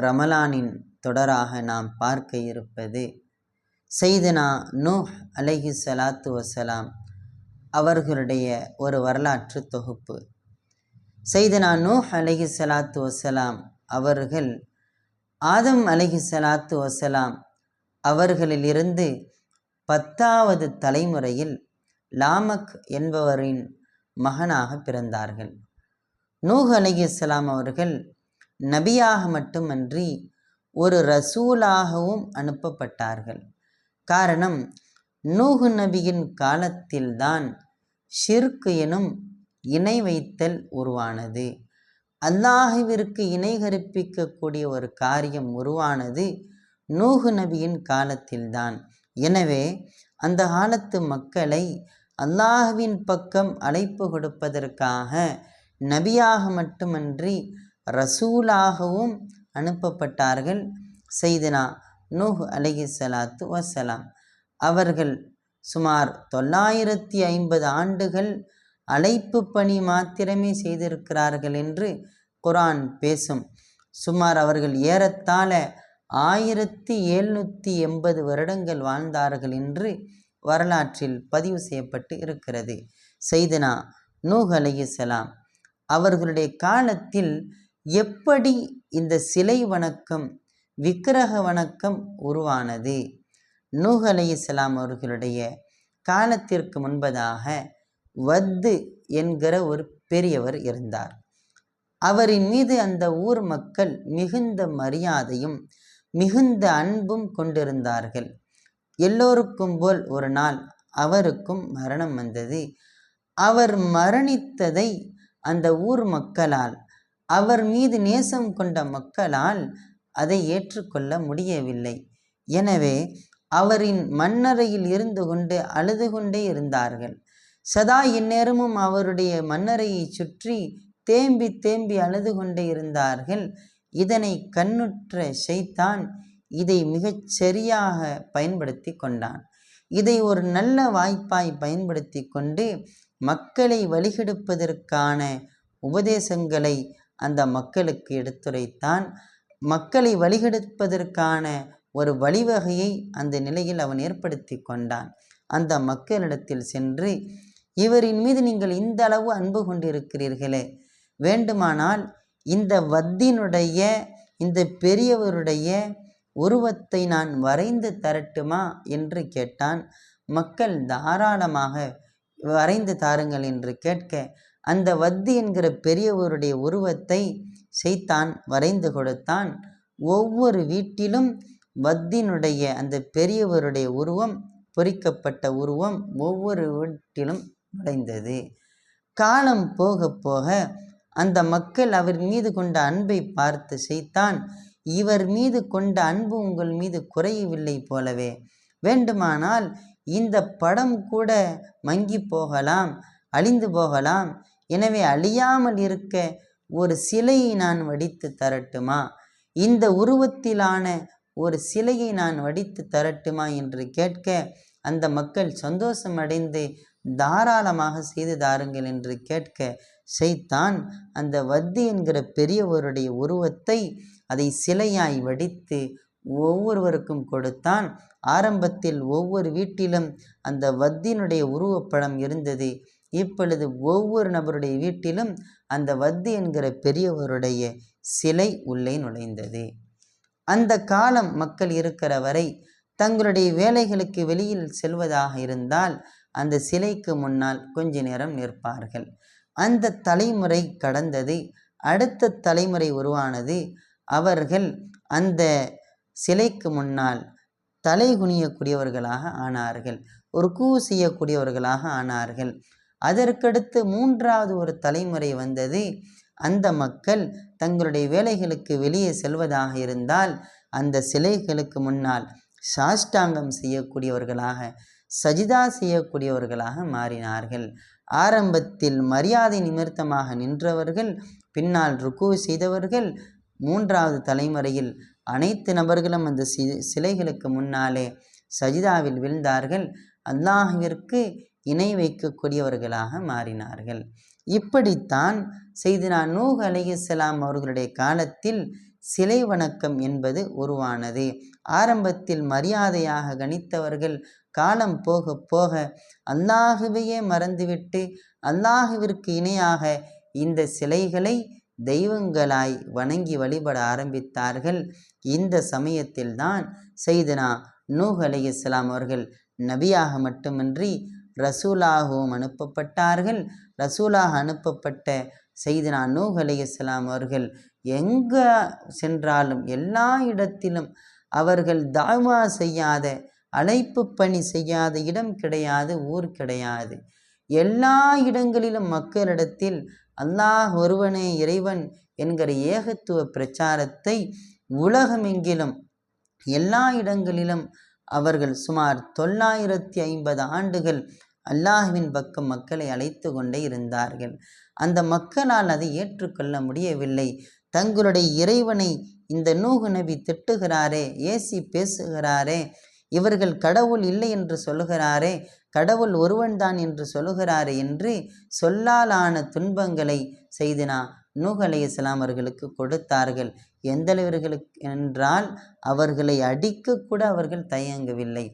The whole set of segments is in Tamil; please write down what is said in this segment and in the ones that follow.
ரமலானின் தொடராக நாம் பார்க்க இருப்பது செய்தனா நூஹ் அலைஹி சலாத்து வசலாம் அவர்களுடைய ஒரு வரலாற்று தொகுப்பு. செய்தனா நூஹ் அலஹி சலாத்து வசலாம் அவர்கள் ஆதம் அலஹி சலாத்து வசலாம் அவர்களிலிருந்து பத்தாவது தலைமுறையில் லாமக் என்பவரின் மகனாக பிறந்தார்கள். நூஹ் அலைஹிஸ்ஸலாம் அவர்கள் நபியாக மட்டுமன்றி ஒரு ரசூலாகவும் அனுப்பப்பட்டார்கள். காரணம் நூகு நபியின் காலத்தில்தான் ஷிர்க் எனும் இணை வைத்தல் உருவானது. அல்லாஹுவிற்கு இணை கற்பிக்கக்கூடிய ஒரு காரியம் உருவானது நூகு நபியின் காலத்தில்தான். எனவே அந்த காலத்து மக்களை அல்லாஹுவின் பக்கம் அழைப்பு கொடுப்பதற்காக நபியாக மட்டுமன்றி ரசூலாகவும் அனுப்பப்பட்டார்கள். செய்தனா நூஹ் அலஹி சலாத்து வசலாம் அவர்கள் சுமார் தொள்ளாயிரத்தி ஐம்பது ஆண்டுகள் அழைப்பு பணி மாத்திரமே செய்திருக்கிறார்கள் என்று குரான் பேசும். சுமார் அவர்கள் ஏறத்தாழ ஆயிரத்தி எழுநூற்றி எண்பது வருடங்கள் வாழ்ந்தார்கள் என்று வரலாற்றில் பதிவு செய்யப்பட்டு இருக்கிறது. செய்தனா நூஹ் அலைஹிஸ்ஸலாம் அவர்களுடைய காலத்தில் எப்படி இந்த சிலை வணக்கம் விக்கிரக வணக்கம் உருவானது? நூஹ் அலைஹிஸ்ஸலாம் அவர்களுடைய காலத்திற்கு முன்பதாக வத்து என்கிற ஒரு பெரியவர் இருந்தார். அவரின் மீது அந்த ஊர் மக்கள் மிகுந்த மரியாதையும் மிகுந்த அன்பும் கொண்டிருந்தார்கள். எல்லோருக்கும் போல் ஒரு நாள் அவருக்கும் மரணம் வந்தது. அவர் மரணித்ததை அந்த ஊர் மக்களால் அவர் மீது நேசம் கொண்ட மக்களால் அதை ஏற்றுக்கொள்ள முடியவில்லை. எனவே அவரின் மண்ணறையில் இருந்து கொண்டு அழுது கொண்டே இருந்தார்கள். சதா இந்நேரமும் அவருடைய மண்ணறையை சுற்றி தேம்பி தேம்பி அழுது கொண்டே இருந்தார்கள். இதனை கண்ணுற்ற ஷைத்தான் இதை மிகச் சரியாக பயன்படுத்தி கொண்டான். இதை ஒரு நல்ல வாய்ப்பாய் பயன்படுத்தி கொண்டு மக்களை வழிகெடுப்பதற்கான உபதேசங்களை அந்த மக்களுக்கு எடுத்துரைத்தான் மக்களை வழிகெடுப்பதற்கான ஒரு வழிவகையை அந்த நிலையில் அவன் ஏற்படுத்தி கொண்டான். அந்த மக்களிடத்தில் சென்று இவரின் மீது நீங்கள் இந்த அளவு அன்பு கொண்டிருக்கிறீர்களே. வேண்டுமானால் இந்த வத்தினுடைய இந்த பெரியவருடைய உருவத்தை நான் வரைந்து தரட்டுமா? என்று கேட்டான். மக்கள் தாராளமாக வரைந்து தாருங்கள் என்று கேட்க அந்த வத்தி என்கிற பெரியவருடைய உருவத்தை செய்தான் வரைந்து கொடுத்தான். ஒவ்வொரு வீட்டிலும் வத்தினுடைய அந்த பெரியவருடைய உருவம் பொறிக்கப்பட்ட உருவம் ஒவ்வொரு வீட்டிலும் நுழைந்தது காலம் போக போக அந்த மக்கள் அவர் மீது கொண்ட அன்பை பார்த்து செய்தான் இவர் மீது கொண்ட அன்பு உங்கள் மீது குறையவில்லை போலவே. வேண்டுமானால் இந்த படம் கூட மங்கி போகலாம் அழிந்து போகலாம். எனவே அழியாமல் இருக்க ஒரு சிலையை நான் வடித்து தரட்டுமா? இந்த உருவத்திலான ஒரு சிலையை நான் வடித்து தரட்டுமா என்று கேட்க அந்த மக்கள் சந்தோஷம் அடைந்து தாராளமாக செய்து தாருங்கள் என்று கேட்க செய்தான் அந்த வத்தி என்கிற பெரியவருடைய உருவத்தை அதை சிலையாய் வடித்து ஒவ்வொருவருக்கும் கொடுத்தான். ஆரம்பத்தில் ஒவ்வொரு வீட்டிலும் அந்த வத்தினுடைய உருவப்படம் இருந்தது. இப்பொழுது ஒவ்வொரு நபருடைய வீட்டிலும் அந்த வத்து என்கிற பெரியவருடைய சிலை உள்ளே நுழைந்தது. அந்த காலம் மக்கள் இருக்கிற வரை தங்களுடைய வேலைகளுக்கு வெளியில் செல்வதாக இருந்தால் அந்த சிலைக்கு முன்னால் கொஞ்ச நேரம் நிற்பார்கள். அந்த தலைமுறை கடந்தது. அடுத்த தலைமுறை உருவானது. அவர்கள் அந்த சிலைக்கு முன்னால் தலை குனியக்கூடியவர்களாக ஆனார்கள். ஒரு கூ செய்யக்கூடியவர்களாக ஆனார்கள். அதற்கடுத்து மூன்றாவது ஒரு தலைமுறை வந்தது. அந்த மக்கள் தங்களுடைய வேலைகளுக்கு வெளியே செல்வதாக இருந்தால் அந்த சிலைகளுக்கு முன்னால் சாஷ்டாங்கம் செய்யக்கூடியவர்களாக சஜிதா செய்யக்கூடியவர்களாக மாறினார்கள். ஆரம்பத்தில் மரியாதை நிமித்தமாக நின்றவர்கள் பின்னால் ருக்கு செய்தவர்கள் மூன்றாவது தலைமுறையில் அனைத்து நபர்களும் அந்த சி சிலைகளுக்கு முன்னாலே சஜிதாவில் விழுந்தார்கள். அல்லாஹிற்கு இணை வைக்கக்கூடியவர்களாக மாறினார்கள். இப்படித்தான் செய்தினா நூஹ் அலைஹிஸ்ஸலாம் அவர்களுடைய காலத்தில் சிலை வணக்கம் என்பது உருவானது. ஆரம்பத்தில் மரியாதையாக கணித்தவர்கள் காலம் போக போக அல்லாஹுவையே மறந்துவிட்டு அல்லாஹுவிற்கு இணையாக இந்த சிலைகளை தெய்வங்களாய் வணங்கி வழிபட ஆரம்பித்தார்கள். இந்த சமயத்தில்தான் செய்தனா நூஹ் அலைஹிஸ்ஸலாம் அவர்கள் நபியாக மட்டுமின்றி ரசூலாகவும் அனுப்பப்பட்டார்கள். ரசூலாக அனுப்பப்பட்ட செய்தினா நூஹ் அலைஹிஸ்ஸலாம் அவர்கள் எங்கே சென்றாலும் எல்லா இடத்திலும் அவர்கள் தாவா செய்யாத அழைப்பு பணி செய்யாத இடம் கிடையாது ஊர் கிடையாது. எல்லா இடங்களிலும் மக்களிடத்தில் அல்லாஹ் ஒருவனே இறைவன் என்கிற ஏகத்துவ பிரச்சாரத்தை உலகமெங்கிலும் எல்லா இடங்களிலும் அவர்கள் சுமார் தொள்ளாயிரத்தி ஐம்பது ஆண்டுகள் அல்லாஹ்வின் பக்கம் மக்களை அழைத்து கொண்டே இருந்தார்கள். அந்த மக்களால் அதை ஏற்றுக்கொள்ள முடியவில்லை. தங்களுடைய இறைவனை இந்த நூகு நபி திட்டுகிறாரே ஏசி பேசுகிறாரே இவர்கள் கடவுள் இல்லை என்று சொல்லுகிறாரே கடவுள் ஒருவன்தான் என்று சொல்லுகிறாரே என்று சொல்லாலான துன்பங்களை செய்தினா நூஹ் அலைஹிஸ்ஸலாம் அவர்களுக்கு கொடுத்தார்கள். எந்தளவர்களுக்கு என்றால் அவர்களை அடிக்க கூட அவர்கள் தயங்கவில்லை.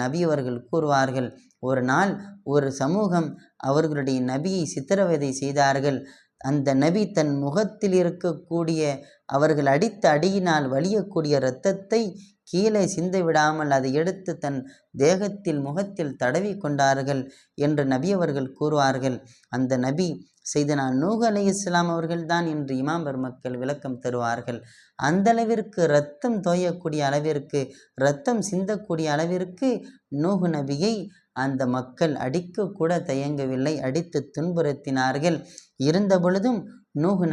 நபி அவர்கள் கூறுவார்கள் ஒரு நாள் ஒரு சமூகம் அவர்களுடைய நபியை சித்திரவதை செய்தார்கள். அந்த நபி தன் முகத்தில் இருக்கக்கூடிய அவர்கள் அடித்த அடியினால் வலியக்கூடிய இரத்தத்தை கீழே சிந்து விடாமல் அதை எடுத்து தன் தேகத்தில் முகத்தில் தடவி கொண்டார்கள் என்று நபி அவர்கள் கூறுவார்கள். அந்த நபி செய்தனா நூக அலி இஸ்லாம் அவர்கள்தான் என்று இமாம் பெருமக்கள் விளக்கம் தருவார்கள். அந்த அளவிற்கு இரத்தம் தோயக்கூடிய அளவிற்கு ரத்தம் சிந்தக்கூடிய அளவிற்கு நூகு நபியை அந்த மக்கள் அடிக்க கூட தயங்கவில்லை. அடித்து துன்புறுத்தினார்கள். இருந்த பொழுதும்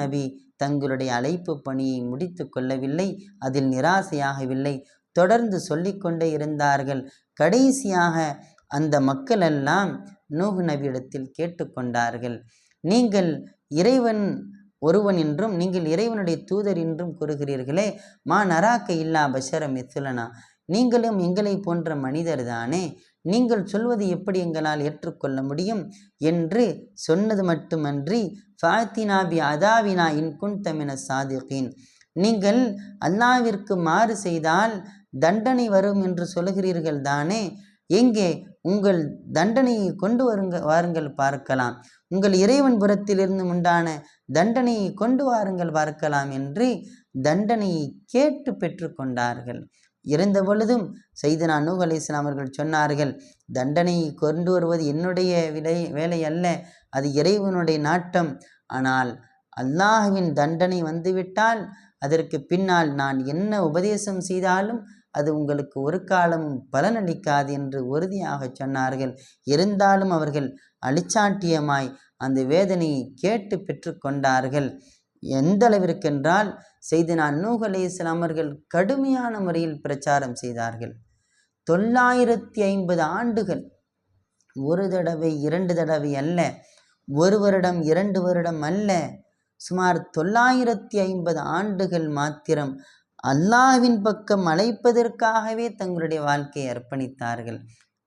நபி தங்களுடைய அழைப்பு பணியை முடித்து கொள்ளவில்லை. அதில் நிராசையாகவில்லை. தொடர்ந்து சொல்லிக்கொண்டே இருந்தார்கள். கடைசியாக அந்த மக்கள் எல்லாம் நபியிடத்தில் கேட்டுக்கொண்டார்கள் நீங்கள் இறைவன் ஒருவன் என்றும் நீங்கள் இறைவனுடைய தூதர் என்றும் கூறுகிறீர்களே. மா நராக்க இல்லா பஷர மித்துலனா. நீங்களும் எங்களை போன்ற மனிதர் தானே நீங்கள் சொல்வது எப்படி எங்களால் ஏற்றுக்கொள்ள முடியும்? என்று சொன்னது மட்டுமன்றி ஃபாத்தினா பி அதாவினா இன் குன்தமின சாதிகின். நீங்கள் அல்லாவிற்கு மாறு செய்தால் தண்டனை வரும் என்று சொல்கிறீர்கள் தானே எங்கே? உங்கள் தண்டனையை கொண்டு வருங்க வாருங்கள் பார்க்கலாம். உங்கள் இறைவன் புறத்திலிருந்து உண்டான தண்டனையை கொண்டு வாருங்கள் பார்க்கலாம் என்று தண்டனையை கேட்டு பெற்றுக்கொண்டார்கள். இருந்த பொழுதும் செய்தனா நூஹ் அலைஹிஸ்ஸலாம் அவர்கள் சொன்னார்கள் தண்டனையை கொண்டு வருவது என்னுடைய விலை வேலை அல்ல அது இறைவனுடைய நாட்டம். ஆனால் அல்லாஹுவின் தண்டனை வந்துவிட்டால் அதற்கு பின்னால் நான் என்ன உபதேசம் செய்தாலும் அது உங்களுக்கு ஒரு காலமும் பலனளிக்காது என்று உறுதியாக சொன்னார்கள். இருந்தாலும் அவர்கள் அழிச்சாட்டியமாய் அந்த வேதனையை கேட்டு பெற்றுக்கொண்டார்கள். எந்த அளவிற்கென்றால் செய்தினா நூக அலைஹிஸ்ஸலாம் கடுமையான முறையில் பிரச்சாரம் செய்தார்கள். தொள்ளாயிரத்தி ஐம்பது ஆண்டுகள். ஒரு தடவை இரண்டு தடவை அல்ல ஒரு வருடம் இரண்டு வருடம் அல்ல. சுமார் தொள்ளாயிரத்தி ஐம்பது ஆண்டுகள் மாத்திரம் அல்லாஹ்வின் பக்கம் அழைப்பதற்காகவே தங்களுடைய வாழ்க்கையை அர்ப்பணித்தார்கள்.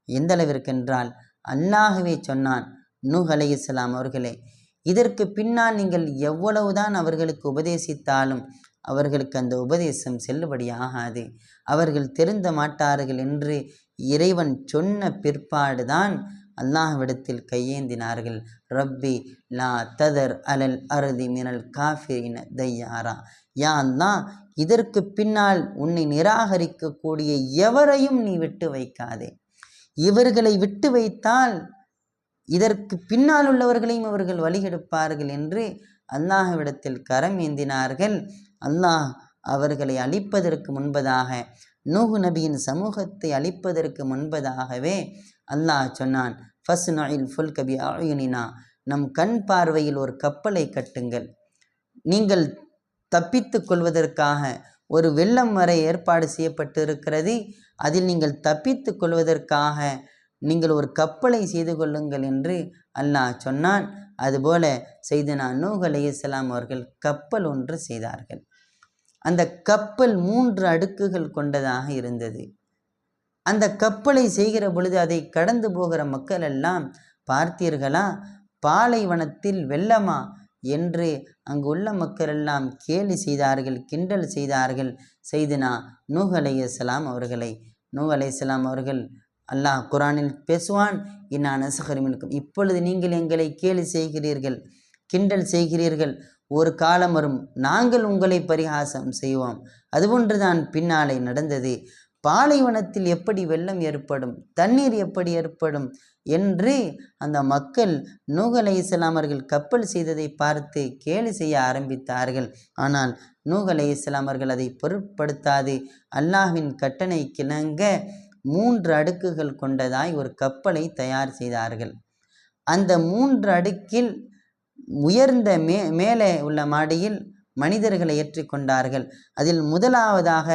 எந்த அளவிற்கென்றால் அல்லாகவே சொன்னான் நூஹ் அலைஹிஸ்ஸலாம் அவர்களே இதற்கு பின்னால் நீங்கள் எவ்வளவுதான் அவர்களுக்கு உபதேசித்தாலும் அவர்களுக்கு அந்த உபதேசம் செல்லுபடியாகாது. அவர்கள் திருந்த மாட்டார்கள் என்று இறைவன் சொன்ன பிற்பாடுதான் அல்லாஹ்விடத்தில் கையேந்தினார்கள். ரப்பி லா ததர் அலல் அருதி மினல் காஃபிரின தையாரா. யா அல்லாஹ் இதற்கு பின்னால் உன்னை நிராகரிக்கக்கூடிய எவரையும் நீ விட்டு வைக்காதே. இவர்களை விட்டு வைத்தால் இதற்கு பின்னால் உள்ளவர்களையும் அவர்கள் வழிகெடுப்பார்கள் என்று அல்லாஹ்விடத்தில் கரம் ஏந்தினார்கள். அல்லாஹ் அவர்களை அழிப்பதற்கு முன்பதாக நூஹு நபியின் சமூகத்தை அழிப்பதற்கு முன்பதாகவே அல்லாஹ் சொன்னான் ஃபஸ் நொயில் ஃபுல் கபி ஆயுனினா நம் கண் பார்வையில் ஒரு கப்பலை கட்டுங்கள். நீங்கள் தப்பித்து கொள்வதற்காக ஒரு வெள்ளம் வரை ஏற்பாடு செய்யப்பட்டு இருக்கிறது அதில் நீங்கள் தப்பித்து கொள்வதற்காக நீங்கள் ஒரு கப்பலை செய்து கொள்ளுங்கள் என்று அல்லாஹ் சொன்னான். அதுபோல செய்தனா நூஹ் அலைஹிஸ்ஸலாம் அவர்கள் கப்பல் ஒன்று செய்தார்கள். அந்த கப்பல் மூன்று அடுக்குகள் கொண்டதாக இருந்தது. அந்த கப்பலை செய்கிற பொழுது அதை கடந்து போகிற மக்கள் எல்லாம் பார்த்தீர்களா? பாலைவனத்தில் வெள்ளமா என்று அங்கு உள்ள மக்கள் எல்லாம் கேலி செய்தார்கள் கிண்டல் செய்தார்கள் செய்தினா நூஹ் அலைஹிஸ்ஸலாம் அவர்களை. நூஹ் அலைஹிஸ்ஸலாம் அவர்கள் அல்லாஹ் குரானில் பேசுவான் இன்னா நசகரிமினுக்கும் இப்பொழுது நீங்கள் எங்களை கேலி செய்கிறீர்கள் கிண்டல் செய்கிறீர்கள் ஒரு காலம் வரும் நாங்கள் உங்களை பரிகாசம் செய்வோம். அதுபோன்றுதான் பின்னாலே நடந்தது. பாலைவனத்தில் எப்படி வெள்ளம் ஏற்படும் தண்ணீர் எப்படி ஏற்படும் என்று அந்த மக்கள் நூகலை இஸ்லாமர்கள் கப்பல் செய்ததை பார்த்து கேலி செய்ய ஆரம்பித்தார்கள். ஆனால் நூஹ் அலைஹிஸ்ஸலாம் அவர்கள் அதை பொருட்படுத்தாது. அல்லாஹின் கட்டணை கிணங்க மூன்று அடுக்குகள் கொண்டதாய் ஒரு கப்பலை தயார் செய்தார்கள். அந்த மூன்று அடுக்கில் உயர்ந்த மே மேலே உள்ள மாடியில் மனிதர்களை ஏற்றிக்கொண்டார்கள் அதில் முதலாவதாக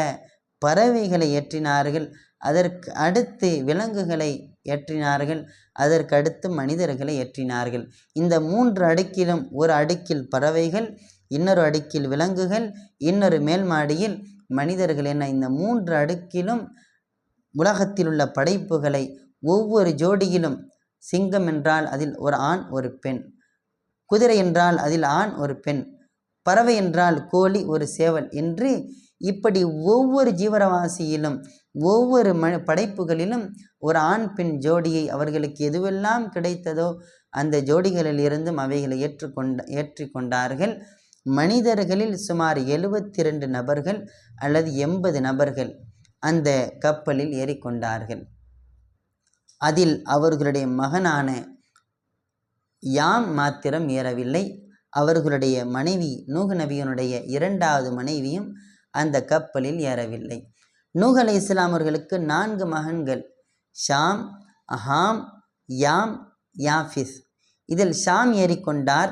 பறவைகளை ஏற்றினார்கள். அதற்கு அடுத்து விலங்குகளை ஏற்றினார்கள். அதற்கு அடுத்து மனிதர்களை ஏற்றினார்கள். இந்த மூன்று அடுக்கிலும் ஒரு அடுக்கில் பறவைகள் இன்னொரு அடுக்கில் விலங்குகள் இன்னொரு மேல் மாடியில் மனிதர்கள் என இந்த மூன்று அடுக்கிலும் உலகத்தில் உள்ள படைப்புகளை ஒவ்வொரு ஜோடியிலும் சிங்கம் என்றால் அதில் ஒரு ஆண் ஒரு பெண். குதிரை என்றால் அதில் ஆண் ஒரு பெண். பறவை என்றால் கோழி ஒரு சேவல் என்று இப்படி ஒவ்வொரு ஜீவரவாசியிலும் ஒவ்வொரு ம படைப்புகளிலும் ஒரு ஆண் பெண் ஜோடியை அவர்களுக்கு எதுவெல்லாம் கிடைத்ததோ அந்த ஜோடிகளில் இருந்தும் அவைகளை ஏற்றுக்கொண்ட ஏற்றிக்கொண்டார்கள். மனிதர்களில் சுமார் எழுபத்தி ரெண்டு நபர்கள் அல்லது எண்பது நபர்கள் அந்த கப்பலில் ஏறிக்கொண்டார்கள். அதில் அவர்களுடைய மகனான யாம் மாத்திரம் ஏறவில்லை. அவர்களுடைய மனைவி நூக நபியனுடைய இரண்டாவது மனைவியும் அந்த கப்பலில் ஏறவில்லை. நூக அலை இஸ்லாமர்களுக்கு நான்கு மகன்கள் ஷாம் அஹாம் யாம் யாஃபிஸ். இதில் ஷாம் ஏறிக்கொண்டார்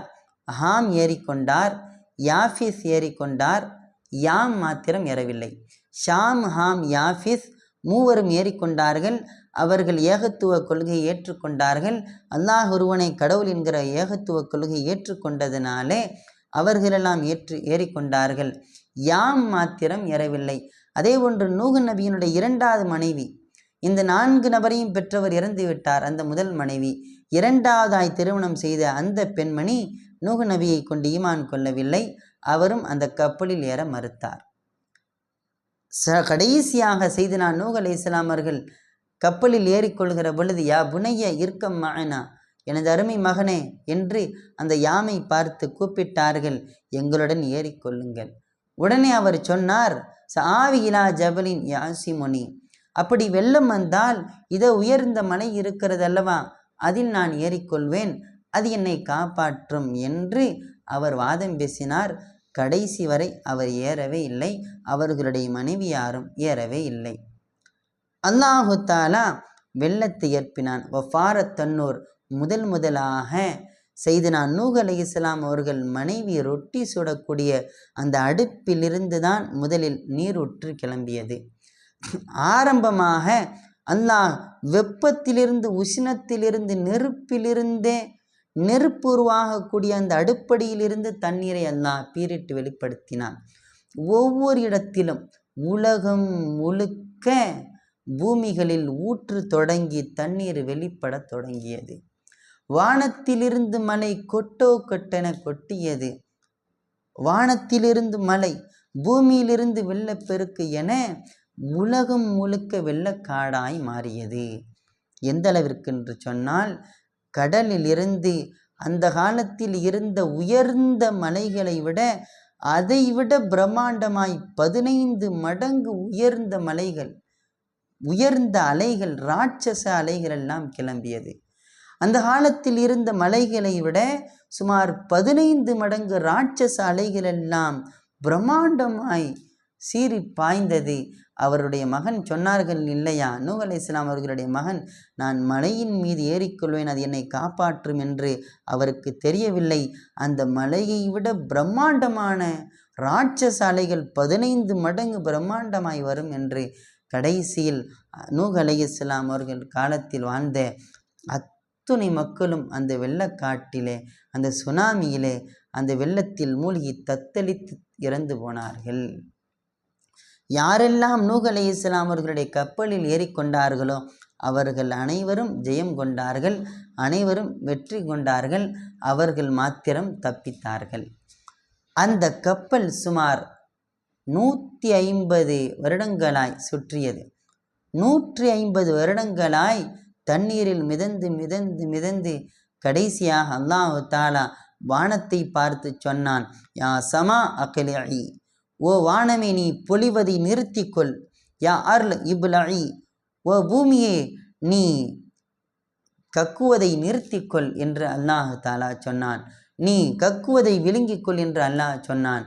அஹாம் ஏறிக்கொண்டார் யாஃபிஸ் ஏறிக்கொண்டார். யாம் மாத்திரம் ஏறவில்லை. ஷாம் ஹாம் யாஃபிஸ் மூவரும் ஏறிக்கொண்டார்கள். அவர்கள் ஏகத்துவ கொள்கையை ஏற்றுக்கொண்டார்கள். அல்லாஹ் ஒருவனை கடவுள் என்கிற ஏகத்துவ கொள்கையை ஏற்றுக்கொண்டதினாலே அவர்களெல்லாம் ஏற்று ஏறிக்கொண்டார்கள். யாம் மாத்திரம் ஏறவில்லை. அதே போன்று நூகு நபியினுடைய இரண்டாவது மனைவி இந்த நான்கு நபரையும் பெற்றவர் இறந்துவிட்டார் அந்த முதல் மனைவி இரண்டாவதாய் திருமணம் செய்த அந்த பெண்மணி நூகு நபியை கொண்டு ஈமான் கொள்ளவில்லை. அவரும் அந்த கப்பலில் ஏற மறுத்தார். ச கடைசியாக செய்து நான் நூக அலை இஸ்லாமர்கள் கப்பலில் ஏறிக்கொள்கிற பொழுது யா புனைய இருக்கம் மகனா எனது அருமை மகனே என்று அந்த யாமை பார்த்து கூப்பிட்டார்கள். எங்களுடன் ஏறிக்கொள்ளுங்கள் உடனே அவர் சொன்னார் சாவி ஜபலின் யாசிமுனி அப்படி வெள்ளம் வந்தால் இதை உயர்ந்த மலை இருக்கிறது அல்லவா அதில் நான் ஏறிக்கொள்வேன். அது என்னை காப்பாற்றும் என்று அவர் வாதம் பேசினார். கடைசி வரை அவர் ஏறவே இல்லை. அவர்களுடைய மனைவி யாரும் ஏறவே இல்லை. அல்லாஹு தாலா வெள்ளத்தை ஏற்பினான். வஃபாரத் தன்னூர் முதல் முதலாக செய்தனா நூக அலி இஸ்லாம் அவர்கள் மனைவி ரொட்டி சுடக்கூடிய அந்த அடுப்பிலிருந்து தான் முதலில் நீரூற்று கிளம்பியது. ஆரம்பமாக அல்லாஹ் வெப்பத்திலிருந்து உஷ்ணத்திலிருந்து நெருப்பிலிருந்தே நெருப்பு உருவாகக்கூடிய அந்த அடுப்படியிலிருந்து தண்ணீரை அல்லாஹ் பீரிட்டு வெளிப்படுத்தினான். ஒவ்வொரு இடத்திலும் உலகம் முழுக்க பூமிகளில் ஊற்று தொடங்கி தண்ணீர் வெளிப்படத் தொடங்கியது. வானத்திலிருந்து மலை கொட்டோ கொட்டென கொட்டியது. வானத்திலிருந்து மலை பூமியிலிருந்து வெள்ளப்பெருக்கு என உலகம் முழுக்க வெள்ளக்காடாய் மாறியது. எந்த அளவிற்கு என்று சொன்னால் கடலில் இருந்து அந்த காலத்தில் இருந்த உயர்ந்த மலைகளை விட அதைவிட பிரம்மாண்டமாய் பதினைந்து மடங்கு உயர்ந்த மலைகள் உயர்ந்த அலைகள் ராட்சச அலைகள் எல்லாம் கிளம்பியது. அந்த காலத்தில் இருந்த மலைகளை விட சுமார் பதினைந்து மடங்கு ராட்சச அலைகள் எல்லாம் பிரம்மாண்டமாய் சீறி பாய்ந்தது. அவருடைய மகன் சொன்னார்கள் இல்லையா? நூ அலை இஸ்லாம் அவர்களுடைய மகன் நான் மலையின் மீது ஏறிக்கொள்வேன் அது என்னை காப்பாற்றும் என்று அவருக்கு தெரியவில்லை. அந்த மலையை விட பிரம்மாண்டமான ராட்சச அலைகள் பதினைந்து மடங்கு பிரம்மாண்டமாய் வரும் என்று கடைசியில் நூஹ் அலை இஸ்லாம் அவர்கள் காலத்தில் வாழ்ந்த அத்துணை மக்களும் அந்த வெள்ளக்காட்டிலே அந்த சுனாமியிலே அந்த வெள்ளத்தில் மூழ்கி தத்தளித்து இறந்து போனார்கள். யாரெல்லாம் நூஹ் அலி இஸ்லாம் அவர்களுடைய கப்பலில் ஏறிக்கொண்டார்களோ அவர்கள் அனைவரும் ஜெயம் கொண்டார்கள் அனைவரும் வெற்றி கொண்டார்கள் அவர்கள் மாத்திரம் தப்பித்தார்கள். அந்த கப்பல் சுமார் நூற்றி ஐம்பது வருடங்களாய் சுற்றியது. நூற்றி ஐம்பது வருடங்களாய் தண்ணீரில் மிதந்து மிதந்து மிதந்து கடைசியாக அல்லாஹு தாலா வானத்தை பார்த்து சொன்னான் யா சமா அகலி ஓ வானமே நீ பொழிவதை நிறுத்திக்கொள். யா அர்ல் இப்லி ஓ பூமியே நீ கக்குவதை நிறுத்திக்கொள் என்று அல்லாஹ் தாலா சொன்னான். நீ கக்குவதை விழுங்கிக்கொள் என்று அல்லாஹ் சொன்னான்.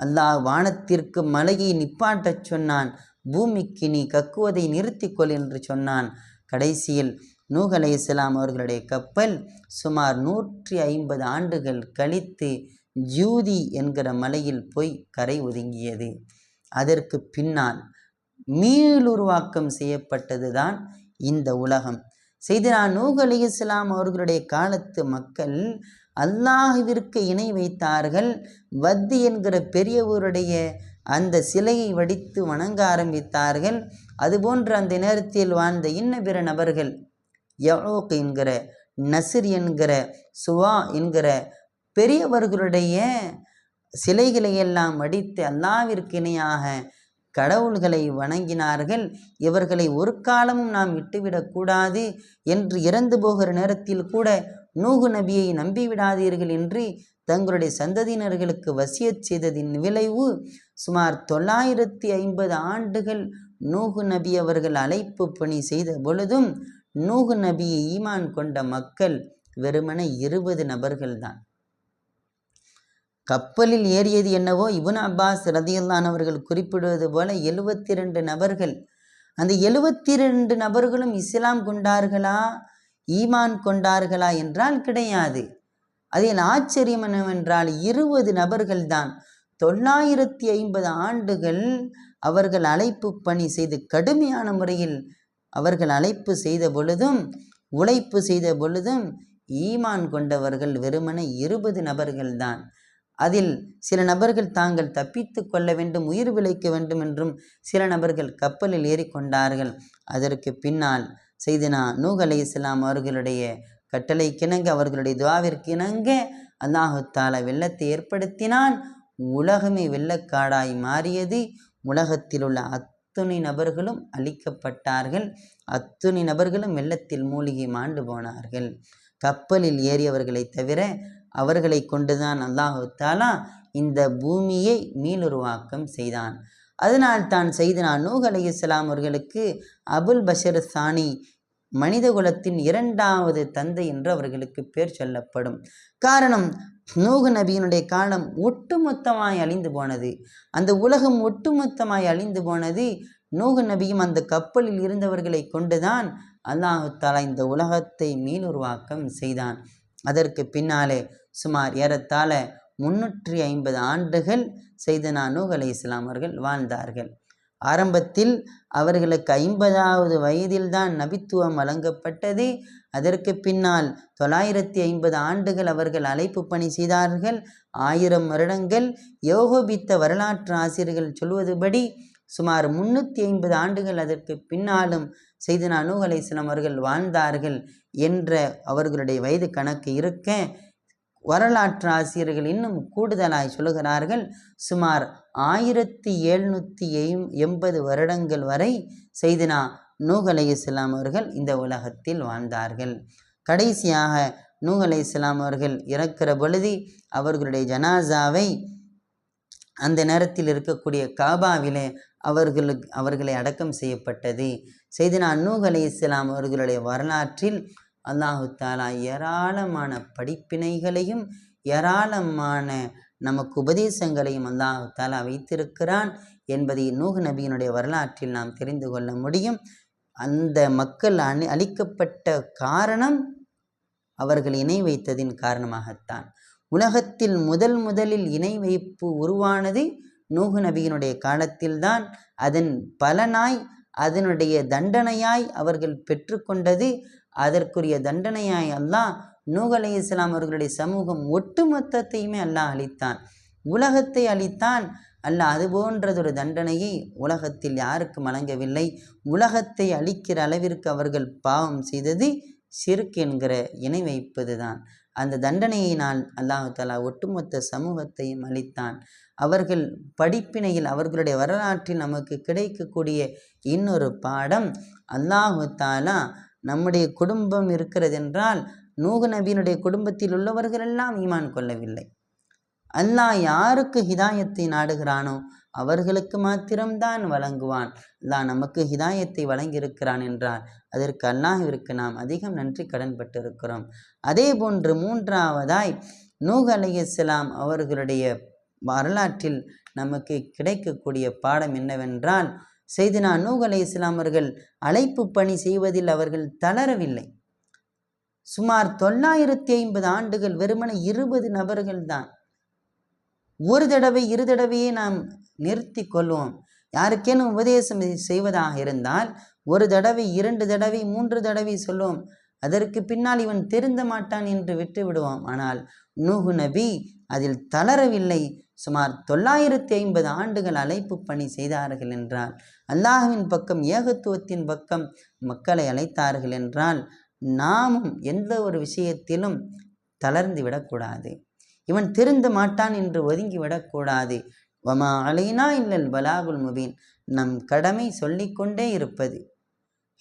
அல்லாஹ் வானத்திற்கு மலையை நிப்பாட்டச் சொன்னான். பூமிக்கு நீ கக்குவதை நிறுத்திக்கொள் என்று சொன்னான். கடைசியில் நூஹ் அலை இஸ்லாம் அவர்களுடைய கப்பல் சுமார் நூற்றி ஐம்பது ஆண்டுகள் கழித்து ஜூதி என்கிற மலையில் போய் கரை ஒதுங்கியது. அதற்கு பின்னால் மீளுருவாக்கம் செய்யப்பட்டதுதான் இந்த உலகம். செய்தினா நூக் அலி இஸ்லாம் அவர்களுடைய காலத்து மக்கள் அல்லாஹுவிற்கு இணை வைத்தார்கள். வத்தி என்கிற பெரியவருடைய அந்த சிலையை வடித்து வணங்க ஆரம்பித்தார்கள். அதுபோன்று அந்த நேரத்தில் வாழ்ந்த இன்ன பிற நபர்கள் யவோக் என்கிற நசிர் என்கிற சுவா என்கிற பெரியவர்களுடைய சிலைகளை எல்லாம் அடித்து அல்லாவிற்கு இணையாக கடவுள்களை வணங்கினார்கள். இவர்களை ஒரு காலமும் நாம் விட்டுவிடக்கூடாது என்று இறந்து போகிற நேரத்தில் கூட நூகு நபியை நம்பிவிடாதீர்கள் என்று தங்களுடைய சந்ததியினர்களுக்கு வசியச் செய்ததின் விளைவு சுமார் தொள்ளாயிரத்தி ஐம்பது ஆண்டுகள் நூகு நபி அவர்கள் அழைப்பு பணி செய்த பொழுதும் நூகு நபியை ஈமான் கொண்ட மக்கள் வெறுமன இருபது நபர்கள்தான் கப்பலில் ஏறியது என்னவோ இபுன் அப்பாஸ் ரதியுல்லான் அவர்கள் குறிப்பிடுவது போல எழுபத்தி ரெண்டு நபர்கள். அந்த எழுபத்தி ரெண்டு நபர்களும் இஸ்லாம் கொண்டார்களா ஈமான் கொண்டார்களா என்றால் கிடையாது. அதில் ஆச்சரியம் என்னவென்றால் இருபது நபர்கள் தான். தொள்ளாயிரத்தி ஐம்பது ஆண்டுகள் அவர்கள் அழைப்பு பணி செய்து கடுமையான முறையில் அவர்கள் அழைப்பு செய்த பொழுதும் உழைப்பு செய்த பொழுதும் ஈமான் கொண்டவர்கள் வெறுமனே இருபது நபர்கள்தான் அதில் சில நபர்கள் தாங்கள் தப்பித்து கொள்ள வேண்டும் உயிர் விளைக்க வேண்டும் என்றும் சில நபர்கள் கப்பலில் ஏறிக்கொண்டார்கள். அதற்கு பின்னால் செய்தினா நூக் அலை இஸ்லாம் அவர்களுடைய கட்டளைக்கிணங்க அவர்களுடைய துவாவிற்கு இணங்க அல்லாஹு தாலா வெள்ளத்தை ஏற்படுத்தினான். உலகமே வெள்ளக்காடாய் மாறியது. உலகத்தில் உள்ள அத்துணை நபர்களும் அழிக்கப்பட்டார்கள். அத்துணை நபர்களும் வெள்ளத்தில் மூழ்கி மாண்டு போனார்கள். கப்பலில் ஏறியவர்களை தவிர அவர்களை கொண்டுதான் அல்லாஹாலா இந்த பூமியை மீளுருவாக்கம் செய்தான். அதனால் தான் செய்தனான் நூஹ் அலி இஸ்லாம் அவர்களுக்கு அபுல் பஷர் சானி மனித குலத்தின் இரண்டாவது தந்தை என்று அவர்களுக்கு பேர் சொல்லப்படும். காரணம் நூகு நபியினுடைய காலம் ஒட்டுமொத்தமாய் அழிந்து போனது. அந்த உலகம் ஒட்டுமொத்தமாய் அழிந்து போனது நூகு நபியும் அந்த கப்பலில் இருந்தவர்களை கொண்டுதான் அல்லாஹு தாலா இந்த உலகத்தை மீளுருவாக்கம் செய்தான். அதற்கு பின்னாலே சுமார் ஏறத்தாழ முன்னூற்றி ஐம்பது ஆண்டுகள் செய்தனா நூஹ் அலி இஸ்லாம் அவர்கள் வாழ்ந்தார்கள். ஆரம்பத்தில் அவர்களுக்கு ஐம்பதாவது வயதில்தான் நபித்துவம் வழங்கப்பட்டது. அதற்கு பின்னால் தொள்ளாயிரத்தி ஐம்பது ஆண்டுகள் அவர்கள் அழைப்பு பணி செய்தார்கள். ஆயிரம் வருடங்கள் யோகோபித்த வரலாற்று ஆசிரியர்கள் சொல்வதுபடி சுமார் முன்னூற்றி ஐம்பது ஆண்டுகள் அதற்கு பின்னாலும் செய்தினா நூஹ் அலை இஸ்லாம் அவர்கள் வாழ்ந்தார்கள் என்ற அவர்களுடைய வயது கணக்கு இருக்க வரலாற்று ஆசிரியர்கள் இன்னும் கூடுதலாய் சொல்லுகிறார்கள். சுமார் ஆயிரத்தி எழுநூற்றி எண்பது வருடங்கள் வரை செய்தினா நூகலை இஸ்லாம் அவர்கள் இந்த உலகத்தில் வாழ்ந்தார்கள். கடைசியாக நூகலை இஸ்லாம் அவர்கள் இறக்கிற பொழுது அவர்களுடைய ஜனாசாவை அந்த நேரத்தில் இருக்கக்கூடிய காபாவிலே அவர்களுக்கு அவர்களை அடக்கம் செய்யப்பட்டது. செய்தினா அன்னூக் அலி இஸ்லாம் அவர்களுடைய வரலாற்றில் அல்லாஹு தாலா ஏராளமான படிப்பினைகளையும் ஏராளமான நமக்கு உபதேசங்களையும் அல்லாஹு தாலா வைத்திருக்கிறான் என்பதை நூஹ் நபியினுடைய வரலாற்றில் நாம் தெரிந்து கொள்ள முடியும். அந்த மக்கள் அணி அளிக்கப்பட்ட காரணம் அவர்கள் இணை வைத்ததின் காரணமாகத்தான். உலகத்தில் முதல் முதலில் இணை வைப்பு உருவானது நூகு நபியினுடைய காலத்தில்தான். அதன் பலனாய் அதனுடைய தண்டனையாய் அவர்கள் பெற்றுக்கொண்டது. அதற்குரிய தண்டனையாய் அல்லாஹ் நூஹ் அலி இஸ்லாம் அவர்களுடைய சமூகம் ஒட்டுமொத்தத்தையுமே அல்லாஹ் அளித்தான் உலகத்தை அளித்தான் அல்ல அது போன்றதொரு தண்டனையை உலகத்தில் யாருக்கும் வழங்கவில்லை. உலகத்தை அழிக்கிற அளவிற்கு அவர்கள் பாவம் செய்தது சிறுக்கு என்கிற இணை வைப்பது தான் அந்த தண்டனையினால் அல்லாஹு தாலா ஒட்டுமொத்த சமூகத்தையும் அளித்தான் அவர்கள் படிப்பினையில் அவர்களுடைய வரலாற்றில் நமக்கு கிடைக்கக்கூடிய இன்னொரு பாடம் அல்லாஹு தாலா நம்முடைய குடும்பம் இருக்கிறது என்றால் நூகு நபியினுடைய குடும்பத்தில் உள்ளவர்கள் எல்லாம் ஈமான் கொள்ளவில்லை. அல்லாஹ் யாருக்கு ஹிதாயத்தை நாடுகிறானோ அவர்களுக்கு மாத்திரம்தான் வழங்குவான். அல்லாஹ் நமக்கு ஹிதாயத்தை வழங்கியிருக்கிறான் என்றால் அதற்கு அல்லாஹிற்கு நாம் அதிகம் நன்றி கடன்பட்டிருக்கிறோம். அதே போன்று மூன்றாவதாய் நூஹ் அலையலாம் அவர்களுடைய வரலாற்றில் நமக்கு கிடைக்கக்கூடிய பாடம் என்னவென்றால் செய்தினா நூஹ் அலை இஸ்லாமர்கள் அழைப்பு பணி செய்வதில் அவர்கள் தளரவில்லை. சுமார் தொள்ளாயிரத்தி ஐம்பது ஆண்டுகள் வெறுமனே இருபது நபர்கள்தான். ஒரு தடவை இரு தடவையே நாம் நிறுத்தி கொள்வோம். யாருக்கேனும் உபதேசம் செய்வதாக இருந்தால் ஒரு தடவை இரண்டு தடவை மூன்று தடவை சொல்லுவோம் அதற்கு பின்னால் இவன் திருந்த மாட்டான் என்று விட்டு விடுவோம். ஆனால் நூஹு நபி அதில் தளரவில்லை. சுமார் தொள்ளாயிரத்தி ஐம்பது ஆண்டுகள் அழைப்பு பணி செய்தார்கள் என்றால் அல்லாஹுவின் பக்கம் ஏகத்துவத்தின் பக்கம் மக்களை அழைத்தார்கள் என்றால் நாமும் எந்த ஒரு விஷயத்திலும் தளர்ந்து விடக்கூடாது. இவன் திருந்த மாட்டான் என்று ஒதுங்கி விடக்கூடாது. வமா அலைனா இல்லல் பலாகுல் முபீன். நம் கடமை சொல்லிக்கொண்டே இருப்பது.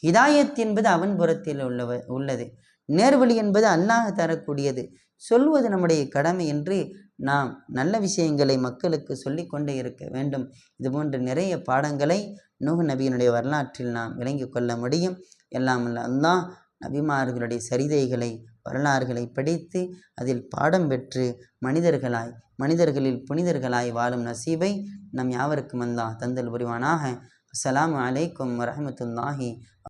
ஹிதாயத் என்பது அவன் புறத்தில் உள்ளவ உள்ளது. நேர்வழி என்பது அல்லாஹ் தரக்கூடியது. சொல்வது நம்முடைய கடமை என்று நாம் நல்ல விஷயங்களை மக்களுக்கு சொல்லிக்கொண்டே இருக்க வேண்டும். இதுபோன்ற நிறைய பாடங்களை நூஹ் நபியினுடைய வரலாற்றில் நாம் விளங்கி கொள்ள முடியும். எல்லாம் அல்ல அல்லாஹ் நபிமார்களுடைய சரிதைகளை வரலாறுகளை படித்து அதில் பாடம் பெற்று மனிதர்களாய் மனிதர்களில் புனிதர்களாய் வாழும் நசீபை நம் யாவருக்கும் அல்லாஹ் தந்தல் புரிவானாக. அஸ்லாம் அலைக்கும் வரமத்துல்லாஹி